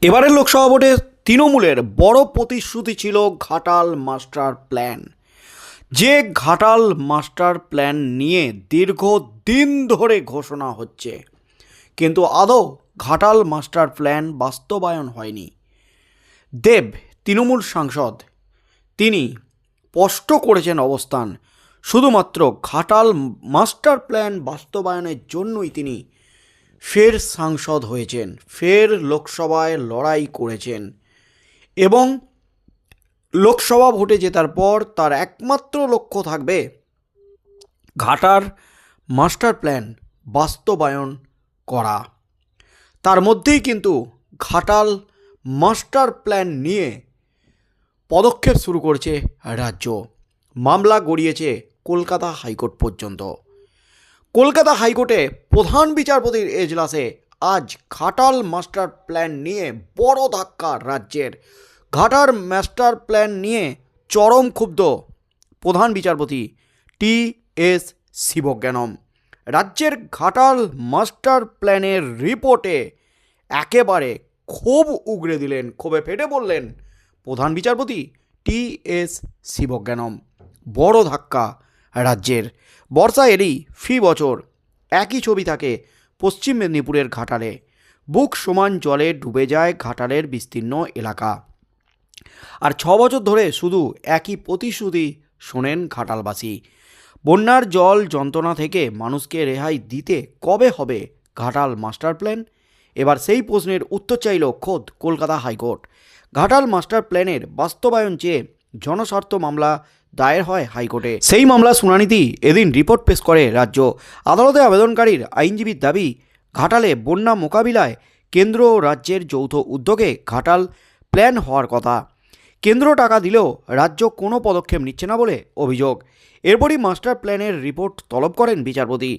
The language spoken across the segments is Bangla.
এবারের লোকসভা ভোটে তৃণমূলের বড় প্রতিশ্রুতি ছিল ঘাটাল মাস্টার প্ল্যান। যে ঘাটাল মাস্টার প্ল্যান নিয়ে দীর্ঘ দিন ধরে ঘোষণা হচ্ছে। কিন্তু আদৌ ঘাটাল মাস্টার প্ল্যান বাস্তবায়ন হয়নি। দেব, তৃণমূল সাংসদ, তিনি স্পষ্ট করেছেন অবস্থান। শুধুমাত্র ঘাটাল মাস্টার প্ল্যান বাস্তবায়নের জন্যই তিনি ফের সাংসদ হয়েছেন, ফের লোকসভায় লড়াই করেছেন এবং লোকসভা ভোটে জেতার পর তার একমাত্র লক্ষ্য থাকবে ঘাটার মাস্টার প্ল্যান বাস্তবায়ন করা। তার মধ্যেই কিন্তু ঘাটাল মাস্টার প্ল্যান নিয়ে পদক্ষেপ শুরু করেছে রাজ্য। মামলা গড়িয়েছে কলকাতা হাইকোর্ট পর্যন্ত। কলকাতা হাইকোর্টে প্রধান বিচারপতির এজলাসে আজ ঘাটাল মাস্টার প্ল্যান নিয়ে বড় ধাক্কা রাজ্যের। ঘাটার মাস্টার প্ল্যান নিয়ে চরম ক্ষুব্ধ প্রধান বিচারপতি টি এস শিবজ্ঞানম। রাজ্যের ঘাটাল মাস্টার প্ল্যানের রিপোর্টে একেবারে ক্ষোভ উগরে দিলেন, ক্ষোভে ফেটে বললেন প্রধান বিচারপতি টি এস শিবজ্ঞানম। বড় ধাক্কা রাজ্যের। বর্ষা এলেই ফি বছর। একই ছবি থাকে পশ্চিম মেদিনীপুরের ঘাটালে। বুক সমান জলে ডুবে যায় ঘাটালের বিস্তীর্ণ এলাকা। আর ছ বছর ধরে শুধু একই প্রতিশ্রুতি শোনেন ঘাটালবাসী। বন্যার জল যন্ত্রণা থেকে মানুষকে রেহাই দিতে কবে হবে ঘাটাল মাস্টার প্ল্যান? এবার সেই প্রশ্নের উত্তর চাইল খোদ কলকাতা হাইকোর্ট। ঘাটাল মাস্টার প্ল্যানের বাস্তবায়ন চেয়ে জনস্বার্থ মামলা দায়ের হয় হাইকোর্টে। সেই মামলা শুনানিতেই এদিন রিপোর্ট পেশ করে রাজ্য। আদালতে আবেদনকারীর আইনজীবীর দাবি, ঘাটালে বন্যা মোকাবিলায় কেন্দ্র ও রাজ্যের যৌথ উদ্যোগে ঘাটাল প্ল্যান হওয়ার কথা। কেন্দ্র টাকা দিলেও রাজ্য কোনো পদক্ষেপ নিচ্ছে না বলে অভিযোগ। এরপরই মাস্টার প্ল্যানের রিপোর্ট তলব করেন বিচারপতি।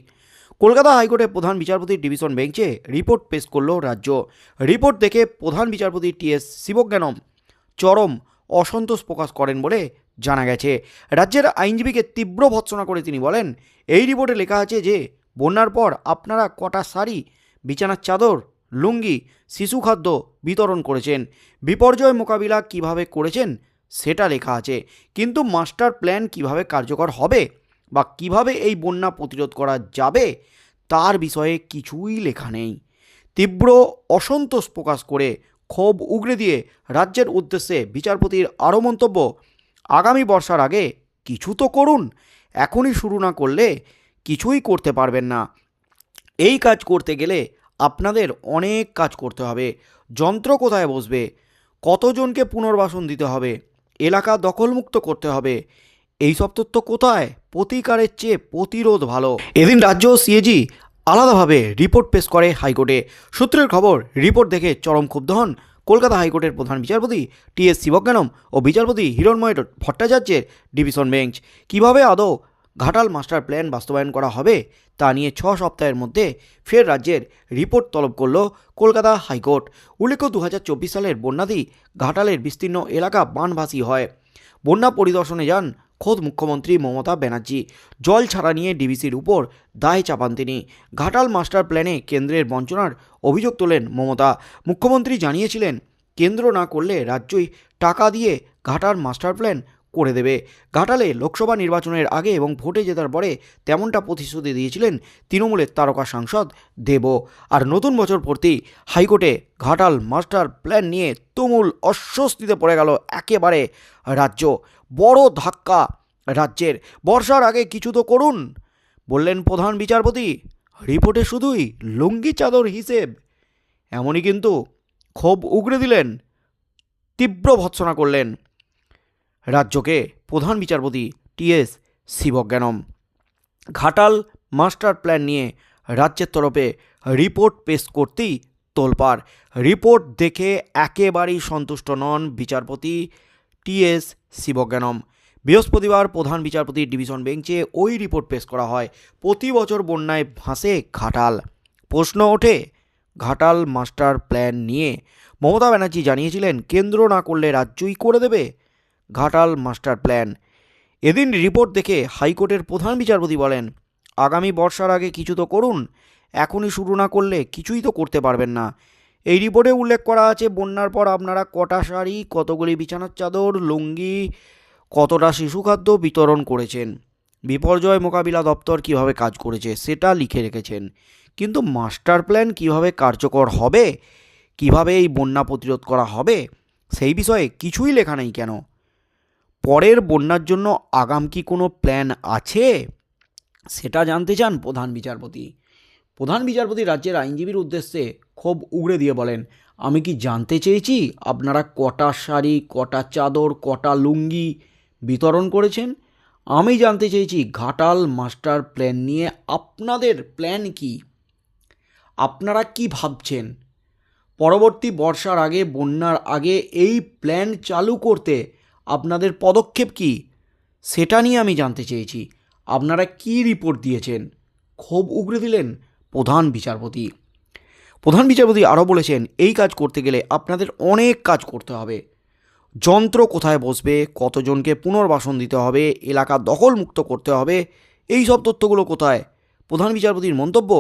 কলকাতা হাইকোর্টের প্রধান বিচারপতির ডিভিশন বেঞ্চে রিপোর্ট পেশ করল রাজ্য। রিপোর্ট দেখে প্রধান বিচারপতি টি এস শিবজ্ঞানম চরম অসন্তোষ প্রকাশ করেন বলে জানা গেছে। রাজ্যের আইনজীবীকে তীব্র ভৎসনা করে তিনি বলেন, এই রিপোর্টে লেখা আছে যে, বন্যার পর আপনারা কটা শাড়ি, বিছানার চাদর, লুঙ্গি, শিশু খাদ্য বিতরণ করেছেন, বিপর্যয় মোকাবিলা কীভাবে করেছেন সেটা লেখা আছে, কিন্তু মাস্টার প্ল্যান কীভাবে কার্যকর হবে বা কীভাবে এই বন্যা প্রতিরোধ করা যাবে তার বিষয়ে কিছুই লেখা নেই। তীব্র অসন্তোষ প্রকাশ করে ক্ষোভ উগরে দিয়ে রাজ্যের উদ্দেশ্যে বিচারপতির আরও মন্তব্য আগামী বর্ষার আগে কিছু তো করুন, এখনই শুরু না করলে কিছুই করতে পারবেন না। এই কাজ করতে গেলে আপনাদের অনেক কাজ করতে হবে। যন্ত্র কোথায় বসবে? কতজনকে পুনর্বাসন দিতে হবে? এলাকা দখলমুক্ত করতে হবে? এই সব তথ্য কোথায়? প্রতিকারের চেয়ে প্রতিরোধ ভালো। এদিন রাজ্য সিএজি আলাদাভাবে রিপোর্ট পেশ করে হাইকোর্টে। সূত্রের খবর, রিপোর্ট দেখে চরম ক্ষুব্ধ হন কলকাতা হাইকোর্টের প্রধান বিচারপতি টি এস শিবজ্ঞানম ও বিচারপতি হিরণময় ভট্টাচার্যের ডিভিশন বেঞ্চ। কীভাবে আদৌ ঘাটাল মাস্টার প্ল্যান বাস্তবায়ন করা হবে তা নিয়ে ছ সপ্তাহের মধ্যে ফের রাজ্যের রিপোর্ট তলব করল কলকাতা হাইকোর্ট। উল্লেখ্য দু হাজার চব্বিশ সালের বন্যাতেই ঘাটালের বিস্তীর্ণ এলাকা বানভাসী হয়। বন্যা পরিদর্শনে যান খোদ মুখ্যমন্ত্রী মমতা ব্যানার্জি। জল ছাড়া নিয়ে ডিবিসির উপর দায় চাপান তিনি। ঘাটাল মাস্টার প্ল্যানে কেন্দ্রের বঞ্চনার অভিযোগ তোলেন মমতা। মুখ্যমন্ত্রী জানিয়েছিলেন, কেন্দ্র না করলে রাজ্যই টাকা দিয়ে ঘাটার মাস্টার প্ল্যান করে দেবে। ঘাটালে লোকসভা নির্বাচনের আগে এবং ভোটে জেতার পরে তেমনটা প্রতিশ্রুতি দিয়েছিলেন তৃণমূলের তারকা সাংসদ দেব। আর নতুন বছর পড়তেই হাইকোর্টে ঘাটাল মাস্টার প্ল্যান নিয়ে তুমুল অস্বস্তিতে পড়ে গেল একেবারে রাজ্য। বড় ধাক্কা রাজ্যের। বর্ষার আগে কিছু তো করুন, বললেন প্রধান বিচারপতি। রিপোর্টে শুধুই লুঙ্গি চাদর হিসেব। এমনই কিন্তু ক্ষোভ উগরে দিলেন, তীব্র ভৎসনা করলেন। রাজ্যকে প্রধান বিচারপতি TS Sivagnanam. Ghatal master plan নিয়ে রাজ্যের তরফে রিপোর্ট পেশ করতেই তোলপাড়। রিপোর্ট দেখে একেবারেই সন্তুষ্ট নন বিচারপতি টিএস শিবজ্ঞানম। বৃহস্পতিবার প্রধান বিচারপতির ডিভিশন বেঞ্চে ওই রিপোর্ট পেশ করা হয়। প্রতি বছর বন্যায় ভাসে ঘাটাল। প্রশ্ন ওঠে, ঘাটাল মাস্টার প্ল্যান নিয়ে মমতা ব্যানার্জি জানিয়েছিলেন, কেন্দ্র না করলে রাজ্যই করে দেবে? Ghatal master plan. এদিন রিপোর্ট দেখে হাইকোর্টের প্রধান বিচারপতি বলেন, আগামী বর্ষার আগে কিছু তো করুন, এখনই শুরু না করলে কিছুই তো করতে পারবেন না। এই রিপোর্টে উল্লেখ করা আছে, বন্যার পর আপনারা কটা শাড়ি, কতগুলি বিছানার চাদর, লুঙ্গি, কতটা শিশু খাদ্য বিতরণ করেছেন, বিপর্যয় মোকাবিলা দপ্তর কীভাবে কাজ করেছে সেটা লিখে রেখেছেন। কিন্তু মাস্টার প্ল্যান কীভাবে কার্যকর হবে, কীভাবে এই বন্যা প্রতিরোধ করা হবে, সেই বিষয়ে কিছুই লেখা নেই কেন? পরের বন্যার জন্য আগাম কি কোনো প্ল্যান আছে? সেটা জানতে চান প্রধান বিচারপতি। প্রধান বিচারপতি রাজ্যের আইনজীবীর উদ্দেশ্যে ক্ষোভ উগড়ে দিয়ে বলেন, আমি কি জানতে চেয়েছি আপনারা কটা শাড়ি, কটা চাদর, কটা লুঙ্গি বিতরণ করেছেন? আমি জানতে চেয়েছি ঘাটাল মাস্টার প্ল্যান নিয়ে আপনাদের প্ল্যান কি? আপনারা কি ভাবছেন? পরবর্তী বর্ষার আগে, বন্যার আগে এই প্ল্যান চালু করতে আপনাদের পদক্ষেপ কি? সেটা নিয়ে আমি জানতে চেয়েছি। আপনারা কি রিপোর্ট দিয়েছেন? ক্ষোভ উগড়ে দিলেন প্রধান বিচারপতি। প্রধান বিচারপতি আরও বলেছেন, এই কাজ করতে গেলে আপনাদের অনেক কাজ করতে হবে। যন্ত্র কোথায় বসবে, কতজনকে পুনর্বাসন দিতে হবে, এলাকা দখলমুক্ত করতে হবে, এই সব তথ্যগুলো কোথায়? প্রধান বিচারপতির মন্তব্য,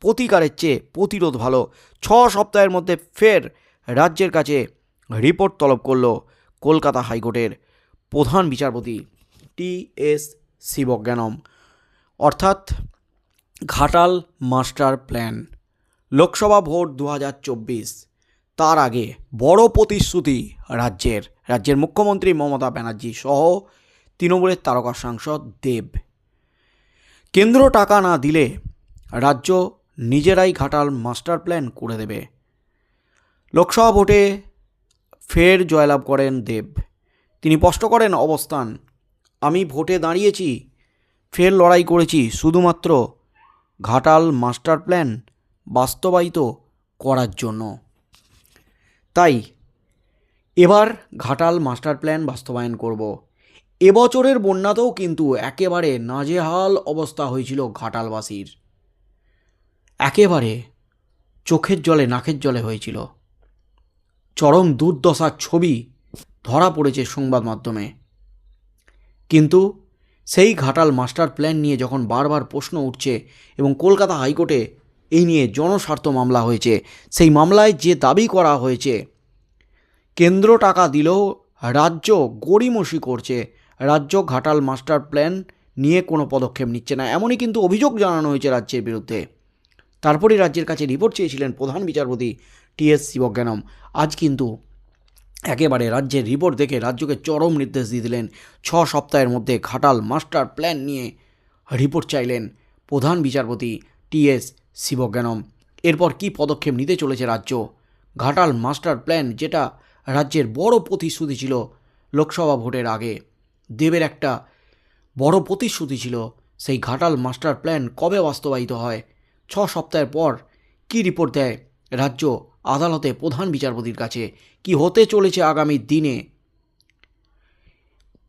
প্রতিকারের চেয়ে প্রতিরোধ ভালো। ছ সপ্তাহের মধ্যে ফের রাজ্যের কাছে রিপোর্ট তলব করল। কলকাতা হাইকোর্টের প্রধান বিচারপতি টি এস শিবজ্ঞানম। অর্থাৎ ঘাটাল মাস্টার প্ল্যান। লোকসভা ভোট দু হাজার চব্বিশ। তার আগে বড় প্রতিশ্রুতি রাজ্যের। রাজ্যের মুখ্যমন্ত্রী মমতা ব্যানার্জি সহ তৃণমূলের তারকা সাংসদ দেব। কেন্দ্র টাকা না দিলে রাজ্য নিজেরাই ঘাটাল মাস্টার প্ল্যান করে দেবে। লোকসভা ভোটে ফের জয়লাভ করেন দেব। তিনি স্পষ্ট করেন, অবস্থান। আমি ভোটে দাঁড়িয়েছি, ফের লড়াই করেছি, শুধুমাত্র ঘাটাল মাস্টার প্ল্যান বাস্তবায়িত করার জন্য। তাই এবার ঘাটাল মাস্টার প্ল্যান বাস্তবায়ন করব। এবছরের বন্যাতেও কিন্তু একেবারে নাজেহাল অবস্থা হয়েছিল ঘাটালবাসীর। একেবারে চোখের জলে, নাকের জলে হয়েছিল। চরম দুর্দশার ছবি ধরা পড়েছে সংবাদ মাধ্যমে। কিন্তু সেই ঘাটাল মাস্টার প্ল্যান নিয়ে যখন বারবার প্রশ্ন উঠছে এবং কলকাতা হাইকোর্টে এই নিয়ে জনস্বার্থ মামলা হয়েছে, সেই মামলায় যে দাবি করা হয়েছে, কেন্দ্র টাকা দিলেও রাজ্য গড়িমসি করছে। রাজ্য ঘাটাল মাস্টার প্ল্যান নিয়ে কোনো পদক্ষেপ নিচ্ছে না। এমনই কিন্তু অভিযোগ জানানো হয়েছে রাজ্যের বিরুদ্ধে। তারপরেই রাজ্যের কাছে রিপোর্ট চেয়েছিলেন প্রধান বিচারপতি টি এস শিবজ্ঞানম। আজ কিন্তু একেবারে রাজ্যের রিপোর্ট দেখে রাজ্যকে চরম নির্দেশ দিয়ে দিলেন। ছ সপ্তাহের মধ্যে ঘাটাল মাস্টার প্ল্যান নিয়ে রিপোর্ট চাইলেন প্রধান বিচারপতি টি এস শিবজ্ঞানম। এরপর কি পদক্ষেপ নিতে চলেছে রাজ্য? ঘাটাল মাস্টার প্ল্যান যেটা রাজ্যের বড় প্রতিশ্রুতি ছিল লোকসভা ভোটের আগে। দেবের একটা বড় প্রতিশ্রুতি ছিল সেই ঘাটাল মাস্টার প্ল্যান কবে বাস্তবায়িত হয়? ছ সপ্তাহের পর কি রিপোর্ট দেয় রাজ্য? আদালতে প্রধান বিচারপতির কাছে কি হতে চলেছে আগামী দিনে?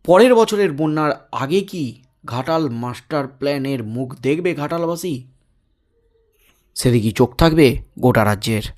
পরের বছরের বন্যার আগে কি ঘাটাল মাস্টার প্ল্যানের মুখ দেখবে ঘাটালবাসী? সেদিকে চোখ থাকবে গোটা রাজ্যের?